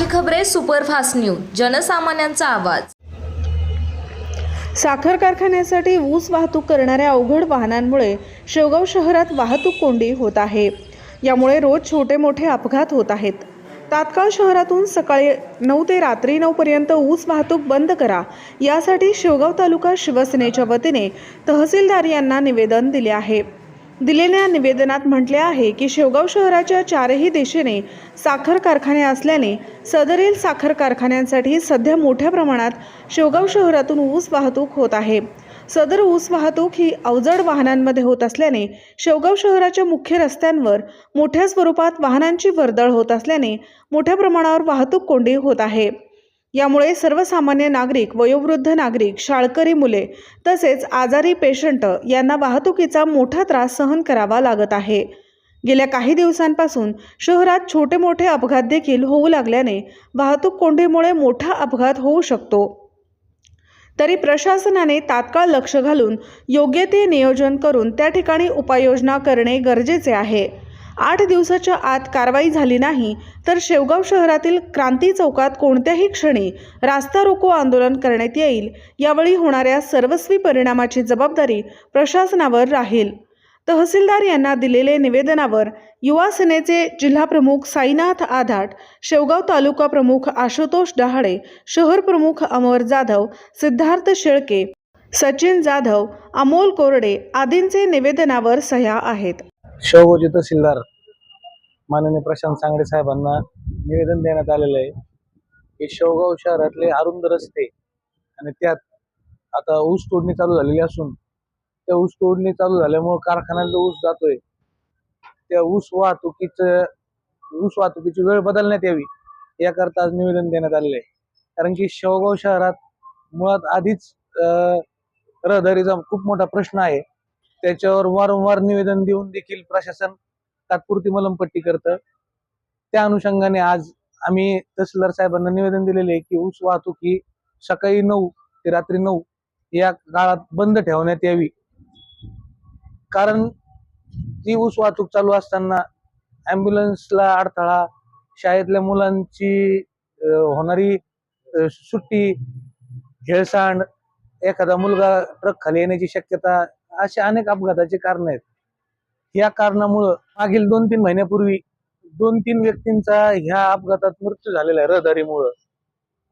Express superfast news जनसामान्यांचा आवाज. साखर कारखान्यासाठी ऊस वाहतूक करणाऱ्या अवघड वाहनांमुळे शेवगाव शहरात वाहतूक कोंडी होत आहे. यामुळे रोज छोटे मोठे अपघात होत आहेत. तात्काळ शहरातून सकाळी नऊ ते रात्री नऊपर्यंत ऊस वाहतूक बंद करा. यासाठी शेवगाव तालुका शिवसेनेच्या वतीने तहसीलदार यांना निवेदन दिले आहे. दिलेल्या निवेदनात म्हटले आहे की शेवगाव शहराच्या चारही दिशेने साखर कारखाने असल्याने सदरील साखर कारखान्यांसाठी सध्या मोठ्या प्रमाणात शेवगाव शहरातून ऊस वाहतूक होत आहे. सदर ऊस वाहतूक ही अवजड वाहनांमध्ये होत असल्याने शेवगाव शहराच्या मुख्य रस्त्यांवर मोठ्या स्वरूपात वाहनांची वर्दळ होत असल्याने मोठ्या प्रमाणावर वाहतूक कोंडी होत आहे. यामुळे सर्वसामान्य नागरिक वयोवृद्ध नागरिक शाळकरी मुले तसेच आजारी पेशंट यांना वाहतुकीचा मोठा त्रास सहन करावा लागत आहे. गेल्या काही दिवसांपासून शहरात छोटे मोठे अपघात देखील होऊ लागल्याने वाहतूक कोंडीमुळे मोठा अपघात होऊ शकतो. तरी प्रशासनाने तात्काळ लक्ष घालून योग्य ते नियोजन करून त्या ठिकाणी उपाययोजना करणे गरजेचे आहे. आठ दिवसाच्या आत कारवाई झाली नाही तर शेवगाव शहरातील क्रांती चौकात कोणत्याही क्षणी रास्ता रोको आंदोलन करण्यात येईल. यावेळी होणाऱ्या सर्वस्वी परिणामाची जबाबदारी प्रशासनावर राहील. तहसीलदार यांना दिलेले निवेदनावर युवा सेनेचे जिल्हाप्रमुख साईनाथ आधाट शेवगाव तालुका प्रमुख आशुतोष डहाळे शहर प्रमुख अमर जाधव सिद्धार्थ शेळके सचिन जाधव अमोल कोरडे आदींचे निवेदनावर सह्या आहेत. शेवगावचे तहसीलदार माननीय प्रशांत सांगडे साहेबांना निवेदन देण्यात आलेलं आहे की शेवगाव शहरातले अरुंद रस्ते आणि त्यात आता ऊस तोडणी चालू झालेली असून त्या ऊस तोडणी चालू झाल्यामुळं कारखान्याला ऊस जातोय त्या ऊस वाहतुकीचं ऊस वाहतुकीची वेळ बदलण्यात यावी याकरता आज निवेदन देण्यात आलेलं आहे. कारण की शेवगाव शहरात मुळात आधीच रहदारीचा खूप मोठा प्रश्न आहे. त्याच्यावर वारंवार निवेदन देऊन देखील प्रशासन तात्पुरती मलमपट्टी करतं. त्या अनुषंगाने आज आम्ही तहसीलदार साहेबांना निवेदन दिलेले आहे की ऊस वाहतूक ही सकाळी नऊ ते रात्री नऊ या काळात बंद ठेवण्यात यावी. कारण ती ऊस वाहतूक चालू असताना ॲम्ब्युलन्सला अडथळा शाळेतल्या मुलांची होणारी सुट्टी हेळसांड एखादा मुलगा ट्रक खाली येण्याची शक्यता असे अनेक अपघाताचे कारण आहेत. या कारणामुळं मागील दोन तीन महिन्यापूर्वी दोन तीन व्यक्तींचा ह्या अपघातात मृत्यू झालेला आहे रहदारीमुळं.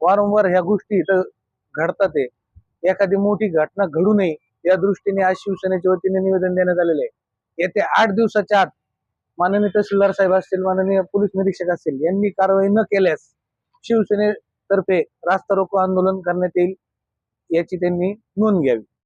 वारंवार ह्या गोष्टी इथं घडतात आहे. एखादी मोठी घटना घडू नये या दृष्टीने आज शिवसेनेच्या वतीने निवेदन देण्यात आलेले आहे. येत्या आठ दिवसाच्या आत माननीय तहसीलदार साहेब असतील माननीय पोलीस निरीक्षक असतील यांनी कारवाई न केल्यास शिवसेनेतर्फे रास्ता रोको आंदोलन करण्यात येईल याची त्यांनी नोंद घ्यावी.